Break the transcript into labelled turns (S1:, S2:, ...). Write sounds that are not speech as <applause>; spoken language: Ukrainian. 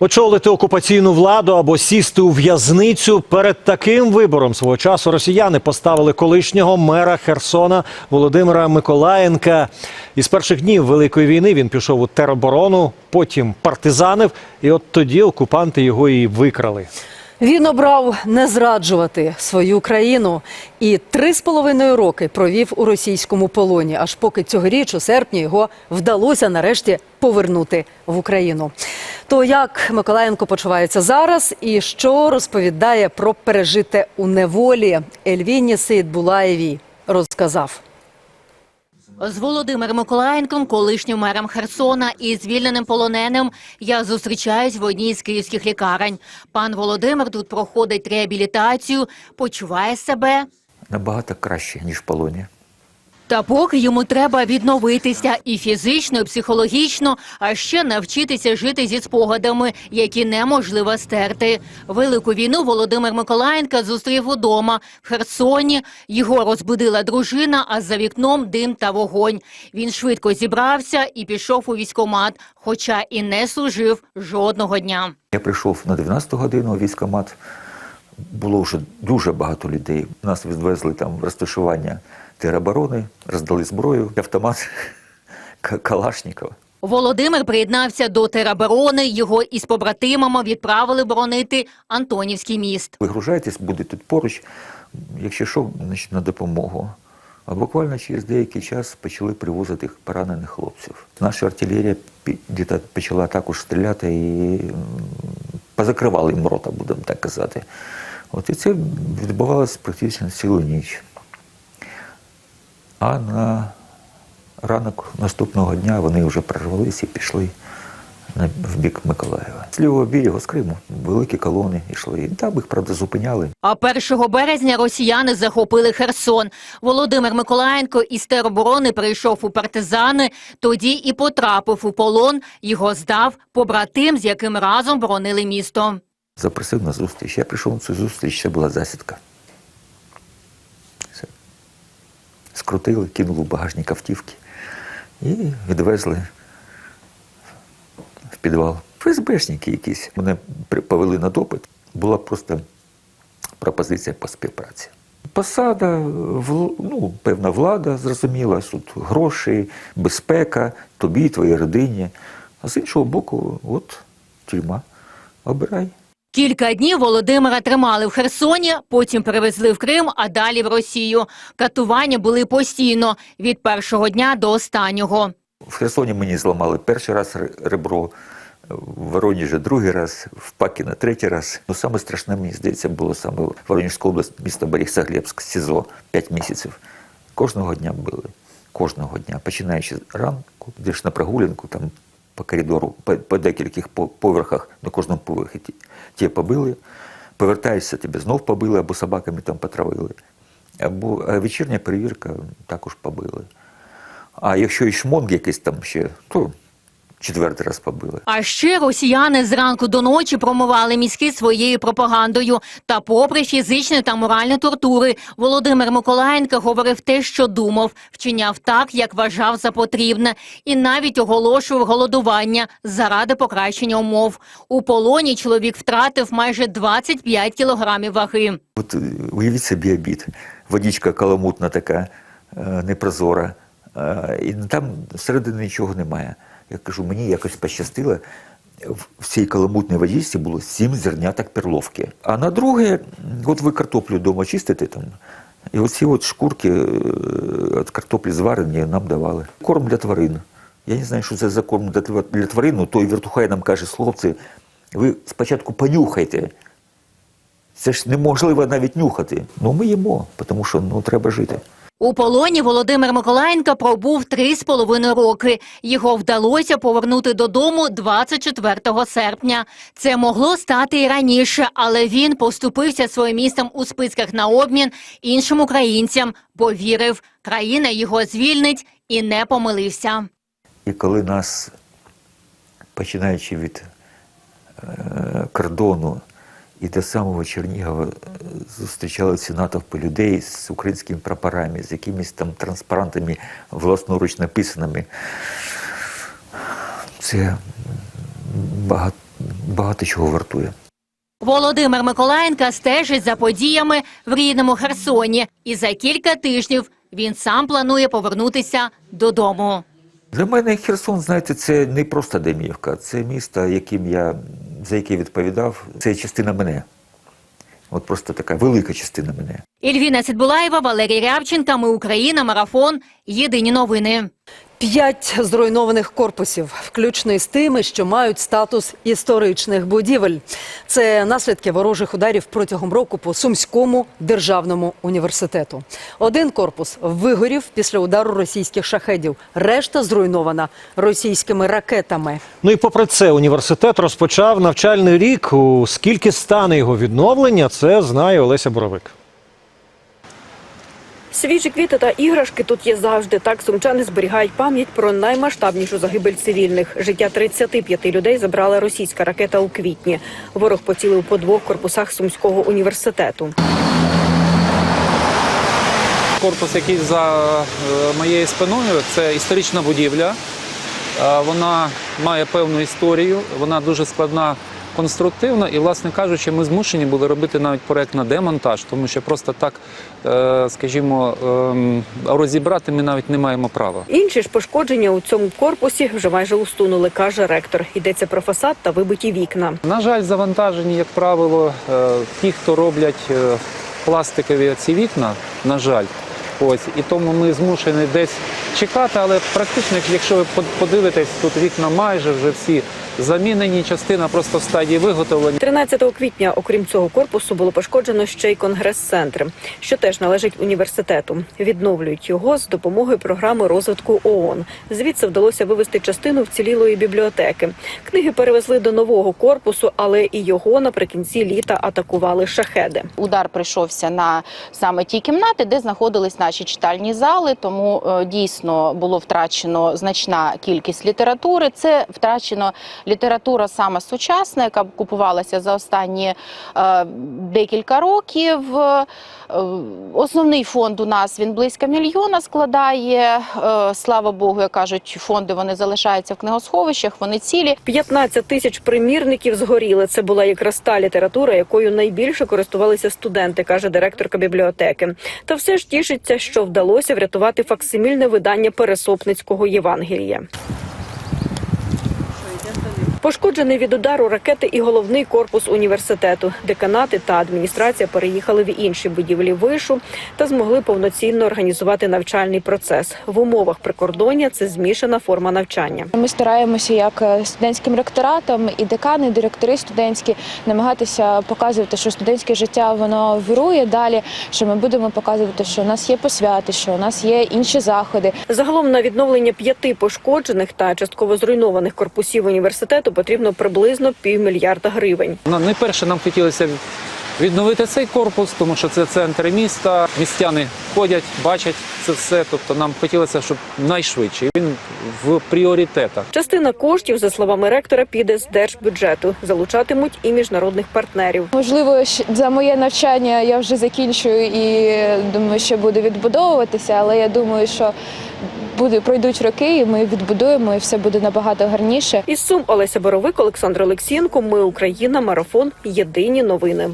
S1: Очолити окупаційну владу або сісти у в'язницю перед таким вибором свого часу росіяни поставили колишнього мера Херсона Володимира Миколаєнка. Із перших днів великої війни він пішов у тероборону, потім партизанив, і от тоді окупанти його і викрали.
S2: Він обрав не зраджувати свою країну і три з половиною роки провів у російському полоні, аж поки цьогоріч у серпні його вдалося нарешті повернути в Україну. То як Миколаєнко почувається зараз і що розповідає про пережите у неволі Ельвіні Сейдбулаєвій розказав.
S3: З Володимиром Миколаєнком, колишнім мером Херсона і звільненим полоненим я зустрічаюсь в одній з київських лікарень. Пан Володимир тут проходить реабілітацію, почуває себе.
S4: набагато краще, ніж в полоні.
S3: Та поки йому треба відновитися і фізично, і психологічно, а ще навчитися жити зі спогадами, які неможливо стерти. Велику війну Володимир Миколаєнка зустрів удома в Херсоні. Його розбудила дружина, а за вікном дим та вогонь. Він швидко зібрався і пішов у військкомат, хоча і не служив жодного дня.
S4: Я прийшов на 12 годину у військкомат. Було вже дуже багато людей. Нас відвезли там в розташування тероборони, роздали зброю, автомат <laughs> Калашникова.
S3: Володимир приєднався до тероборони. Його із побратимами відправили боронити Антонівський міст.
S4: Вигружайтесь, буде тут поруч, якщо що, значить, на допомогу. А буквально через деякий час почали привозити поранених хлопців. Наша артилерія почала також стріляти і позакривали їм рота, будемо так казати. От і це відбувалося практично цілу ніч. А на ранок наступного дня вони вже прорвалися і пішли в бік Миколаєва. З лівого берегу, з Криму, великі колони йшли. Там їх, правда, зупиняли.
S3: А 1 березня росіяни захопили Херсон. Володимир Миколаєнко із тероборони прийшов у партизани, тоді і потрапив у полон. Його здав побратим, з яким разом боронили місто.
S4: Запросив на зустріч. Я прийшов на цю зустріч, це була засідка. Все. Скрутили, кинули в багажник автівки і відвезли в підвал. ФСБшники якісь. Мене повели на допит. Була просто пропозиція по співпраці. Посада, ну, певна влада, зрозуміла, тут гроші, безпека, тобі, твоїй родині. А з іншого боку, от тюрма. Обирай.
S3: Кілька днів Володимира тримали в Херсоні, потім перевезли в Крим, а далі в Росію. Катування були постійно від першого дня до останнього.
S4: В Херсоні мені зламали перший раз ребро, в Воронежі другий раз, в Пакіна третій раз. Ну, саме страшне, мені здається, було саме Воронежська область, місто Борисоглебськ, СІЗО, 5 місяців. Кожного дня били. Кожного дня. Починаючи ранку, йдеш на прогулянку, там по коридору, по, по декільких поверхах, на кожному поверхі ті- побили, повертаєшся, тебе знов побили, або собаками там потравили. Або вечірня перевірка також побили. А якщо і шмонг якийсь там ще, то четвертий раз побили.
S3: А ще росіяни зранку до ночі промивали мізки своєю пропагандою. Та, попри фізичні та моральні тортури, Володимир Миколаєнко говорив те, що думав, вчиняв так, як вважав за потрібне, і навіть оголошував голодування заради покращення умов. У полоні чоловік втратив майже 25 кілограмів ваги.
S4: От уявіть собі обід. Водичка каламутна така, е, непрозора. е, І там всередині нічого немає. Я кажу, мені якось пощастило. В цій каламутній водичці було сім зерняток перловки. А на друге, от ви картоплю вдома чистите там, і оці от шкурки е, від картоплі зварені нам давали. Корм для тварин. Я не знаю, що це за корм для тварин, ну той вертухай нам каже, хлопці, ви спочатку понюхайте. Це ж неможливо навіть нюхати. Ну ми їмо, тому що ну треба жити.
S3: У полоні Володимир Миколаєнко пробув три з половиною роки. Його вдалося повернути додому 24 серпня. Це могло стати і раніше, але він поступився своїм містом у списках на обмін іншим українцям, бо вірив, країна його звільнить і не помилився.
S4: І коли нас, починаючи від е, кордону і до самого Чернігова, е, зустрічали ці натовпи людей з українськими прапорами, з якимись там транспарантами власноруч написаними, це багато, багато чого вартує.
S3: Володимир Миколаєнка стежить за подіями в рідному Херсоні, і за кілька тижнів він сам планує повернутися додому.
S4: Для мене Херсон, знаєте, це не просто Деміївка, це місто, яким я, за який відповідав. Це частина мене. От просто така велика частина мене.
S3: Ільвіна Цитбулаєва, Валерій Рябченка. Ми Україна. Марафон. Єдині новини.
S2: П'ять зруйнованих корпусів, включно із тими, що мають статус історичних будівель. Це наслідки ворожих ударів протягом року по Сумському державному університету. Один корпус вигорів після удару російських шахедів. Решта зруйнована російськими ракетами.
S1: Ну і попри це, університет розпочав навчальний рік. У скільки стане його відновлення, це знає Олеся Боровик.
S5: Свіжі квіти та іграшки тут є завжди. Так сумчани зберігають пам'ять про наймасштабнішу загибель цивільних. Життя 35 людей забрала російська ракета у квітні. Ворог поцілив по двох корпусах Сумського університету.
S6: Корпус, який за е, моєю спиною, це історична будівля. Е, Вона має певну історію, вона дуже складна конструктивно, і, власне кажучи, ми змушені були робити навіть проект на демонтаж, тому що просто так, е, скажімо, ем, розібрати ми навіть не маємо права.
S5: Інші ж пошкодження у цьому корпусі вже майже устунули, каже ректор. Йдеться про фасад та вибиті вікна.
S6: На жаль, завантажені, як правило, е, ті, хто роблять е, пластикові ці вікна, на жаль. Ось і тому ми змушені десь чекати, але практично, якщо ви подивитесь, тут вікна майже вже всі замінені, частина просто в стадії виготовлення.
S5: 13 квітня, окрім цього корпусу, було пошкоджено ще й конгрес-центр, що теж належить університету. Відновлюють його з допомогою програми розвитку ООН. Звідси вдалося вивести частину вцілілої бібліотеки. Книги перевезли до нового корпусу, але і його наприкінці літа атакували шахеди.
S7: Удар прийшовся на саме ті кімнати, де знаходились наші читальні зали. Тому е, дійсно було втрачено значна кількість літератури. Це втрачено література саме сучасна, яка купувалася за останні е, декілька років. Е, Основний фонд у нас він близько мільйона складає. Е, Слава Богу, як кажуть, фонди вони залишаються в книгосховищах, вони цілі.
S5: 15 тисяч примірників згоріли. Це була якраз та література, якою найбільше користувалися студенти, каже директорка бібліотеки. Та все ж тішиться, що вдалося врятувати факсимільне видання Пересопницького Євангелія. Пошкоджений від удару ракети і головний корпус університету. Деканати та адміністрація переїхали в інші будівлі вишу та змогли повноцінно організувати навчальний процес. В умовах прикордоння це змішана форма навчання.
S8: Ми стараємося як е, студентським ректоратом і декани, і директори студентські намагатися показувати, що студентське життя воно вирує далі. Що ми будемо показувати, що у нас є посвяти, що у нас є інші заходи.
S5: Загалом на відновлення п'яти пошкоджених та частково зруйнованих корпусів університету потрібно приблизно півмільярда гривень.
S6: На- Найперше нам хотілося відновити цей корпус, тому що це центр міста. Містяни ходять, бачать це все. Тобто нам хотілося, щоб найшвидше він в пріоритетах.
S5: Частина коштів, за словами ректора, піде з держбюджету. Залучатимуть і міжнародних партнерів.
S8: Можливо, за моє навчання я вже закінчую і думаю, що буду відбудовуватися, але я думаю, що буде пройдуть роки, і ми відбудуємо, і все буде набагато гарніше.
S5: Із Сум Олеся Боровик, Олександр Олексієнко. Ми Україна. Марафон. Єдині новини.